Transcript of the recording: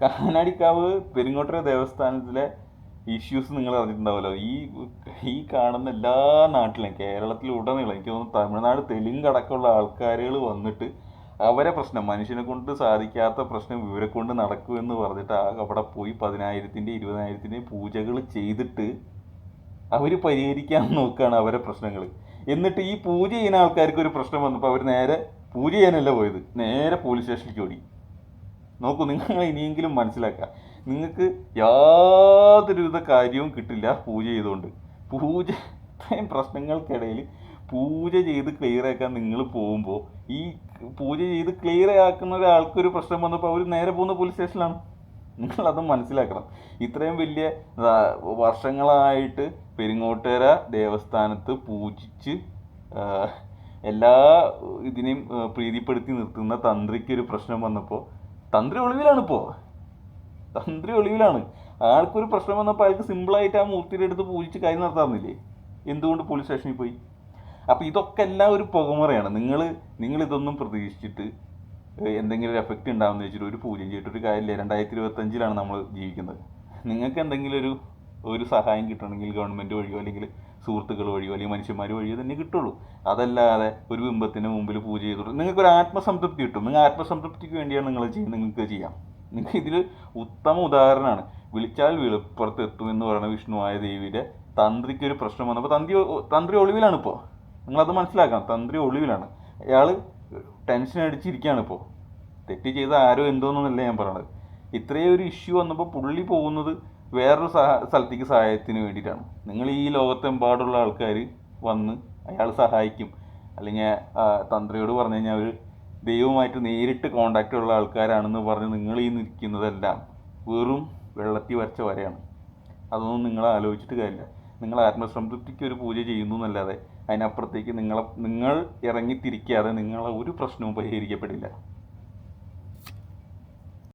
Kanadikavu പെരിങ്ങോട്ടര ദേവസ്ഥാനത്തിലെ issues നിങ്ങൾ അറിഞ്ഞിട്ടുണ്ടാവുമല്ലോ. ഈ ഈ കാണുന്ന എല്ലാ നാട്ടിലും കേരളത്തിലുടനീളം എനിക്ക് തോന്നുന്നു തമിഴ്നാട് തെലുങ്ക് അടക്കമുള്ള ആൾക്കാരുകൾ വന്നിട്ട് അവരെ പ്രശ്നം മനുഷ്യനെ കൊണ്ട് സാധിക്കാത്ത പ്രശ്നം ഇവരെ കൊണ്ട് നടക്കുമെന്ന് പറഞ്ഞിട്ട് അവിടെ പോയി പതിനായിരത്തിന്റെ ഇരുപതിനായിരത്തിന്റെ പൂജകൾ ചെയ്തിട്ട് അവർ പരിഹരിക്കാൻ നോക്കുകയാണ് അവരെ പ്രശ്നങ്ങൾ. എന്നിട്ട് ഈ പൂജ ചെയ്യുന്ന ആൾക്കാർക്ക് ഒരു പ്രശ്നം വന്നപ്പോൾ അവർ നേരെ പൂജ ചെയ്യാനല്ല പോയത്? നേരെ പോലീസ് സ്റ്റേഷനിലേക്ക് ഓടി. നോക്കൂ നിങ്ങൾ ഇനിയെങ്കിലും മനസ്സിലാക്കുക. നിങ്ങൾക്ക് യാതൊരുവിധ കാര്യവും കിട്ടില്ല പൂജ ചെയ്തുകൊണ്ട് പൂജ ഇത്രയും പ്രശ്നങ്ങൾക്കിടയിൽ പൂജ ചെയ്ത് ക്ലിയർ ആക്കാൻ നിങ്ങൾ പോകുമ്പോൾ ഈ പൂജ ചെയ്ത് ക്ലിയർ ആക്കുന്ന ഒരാൾക്കൊരു പ്രശ്നം വന്നപ്പോൾ അവർ നേരെ പോകുന്ന പോലീസ് സ്റ്റേഷനിലാണ് നിങ്ങളത് മനസ്സിലാക്കണം. ഇത്രയും വലിയ വർഷങ്ങളായിട്ട് പെരിങ്ങോട്ടുകര ദേവസ്ഥാനത്ത് പൂജിച്ച് എല്ലാ ഇതിനെയും പ്രീതിപ്പെടുത്തി നിർത്തുന്ന തന്ത്രിക്ക് ഒരു പ്രശ്നം വന്നപ്പോൾ തന്ത്രി ഒളിവിലാണ് ഇപ്പോൾ തന്ത്രി ഒളിവിലാണ്. ആൾക്കൊരു പ്രശ്നം വന്നപ്പോൾ അയാൾക്ക് സിമ്പിളായിട്ട് ആ മൂർത്തിയുടെ അടുത്ത് പൂജിച്ച് കാര്യം നടത്താറുന്നില്ലേ? എന്തുകൊണ്ട് പോലീസ് സ്റ്റേഷനിൽ പോയി? അപ്പോൾ ഇതൊക്കെ എല്ലാം ഒരു പുകമുറയാണ്. നിങ്ങൾ നിങ്ങൾ ഇതൊന്നും പ്രതീക്ഷിച്ചിട്ട് എന്തെങ്കിലും ഒരു എഫക്റ്റ് ഉണ്ടാകുമെന്ന് വെച്ചിട്ട് ഒരു പൂജയും ചെയ്തിട്ട് ഒരു കാര്യമില്ല. രണ്ടായിരത്തി ഇരുപത്തഞ്ചിലാണ് നമ്മൾ ജീവിക്കുന്നത്. നിങ്ങൾക്ക് എന്തെങ്കിലും ഒരു ഒരു സഹായം കിട്ടണമെങ്കിൽ ഗവൺമെന്റ് വഴിയോ അല്ലെങ്കിൽ സുഹൃത്തുക്കൾ വഴിയോ അല്ലെങ്കിൽ മനുഷ്യന്മാർ വഴിയോ തന്നെ കിട്ടുള്ളൂ. അതല്ലാതെ ഒരു ബിംബത്തിന് മുമ്പിൽ പൂജ ചെയ്തിട്ട് നിങ്ങൾക്ക് ഒരു ആത്മസംതൃപ്തി കിട്ടും. നിങ്ങൾ ആത്മസംതൃപ്തിക്ക് വേണ്ടിയാണ് നിങ്ങൾ ചെയ്യുന്നത് നിങ്ങൾക്ക് ചെയ്യാം. നിങ്ങൾക്ക് ഇതിൽ ഉത്തമ ഉദാഹരണമാണ്. വിളിച്ചാൽ വെളുപ്പുറത്ത് എത്തുമെന്ന് പറയുന്ന വിഷ്ണുവായ ദേവിയുടെ തന്ത്രിക്ക് ഒരു പ്രശ്നം വന്നപ്പോൾ തന്ത്രി തന്ത്രി ഒളിവിലാണ് ഇപ്പോൾ നിങ്ങളത് മനസ്സിലാക്കണം. തന്ത്രി ഒളിവിലാണ്. അയാൾ ടെൻഷൻ അടിച്ചിരിക്കുകയാണ് ഇപ്പോൾ തെറ്റ് ചെയ്ത ആരോ എന്തോന്നല്ല ഞാൻ പറയണത്. ഇത്രയും ഒരു ഇഷ്യൂ വന്നപ്പോൾ പുള്ളി പോകുന്നത് വേറൊരു സഹ സ്ഥലത്തേക്ക് സഹായത്തിന് വേണ്ടിയിട്ടാണ്. നിങ്ങൾ ഈ ലോകത്തെമ്പാടുള്ള ആൾക്കാർ വന്ന് അയാൾ സഹായിക്കും. അല്ലെങ്കിൽ തന്ത്രിയോട് പറഞ്ഞു കഴിഞ്ഞാൽ അവർ ദൈവമായിട്ട് നേരിട്ട് കോണ്ടാക്റ്റ് ഉള്ള ആൾക്കാരാണെന്ന് പറഞ്ഞ് നിങ്ങൾ ഈ നിൽക്കുന്നതെല്ലാം വെറും വെള്ളത്തിൽ വരച്ച വരെയാണ്. അതൊന്നും നിങ്ങൾ ആലോചിച്ചിട്ട് കാര്യമില്ല. നിങ്ങൾ ആത്മസംതൃപ്തിക്ക് ഒരു പൂജ ചെയ്യുന്നു എന്നല്ലാതെ അതിനപ്പുറത്തേക്ക് നിങ്ങളെ നിങ്ങൾ ഇറങ്ങിത്തിരിക്കാതെ നിങ്ങളെ ഒരു പ്രശ്നവും പരിഹരിക്കപ്പെടില്ല.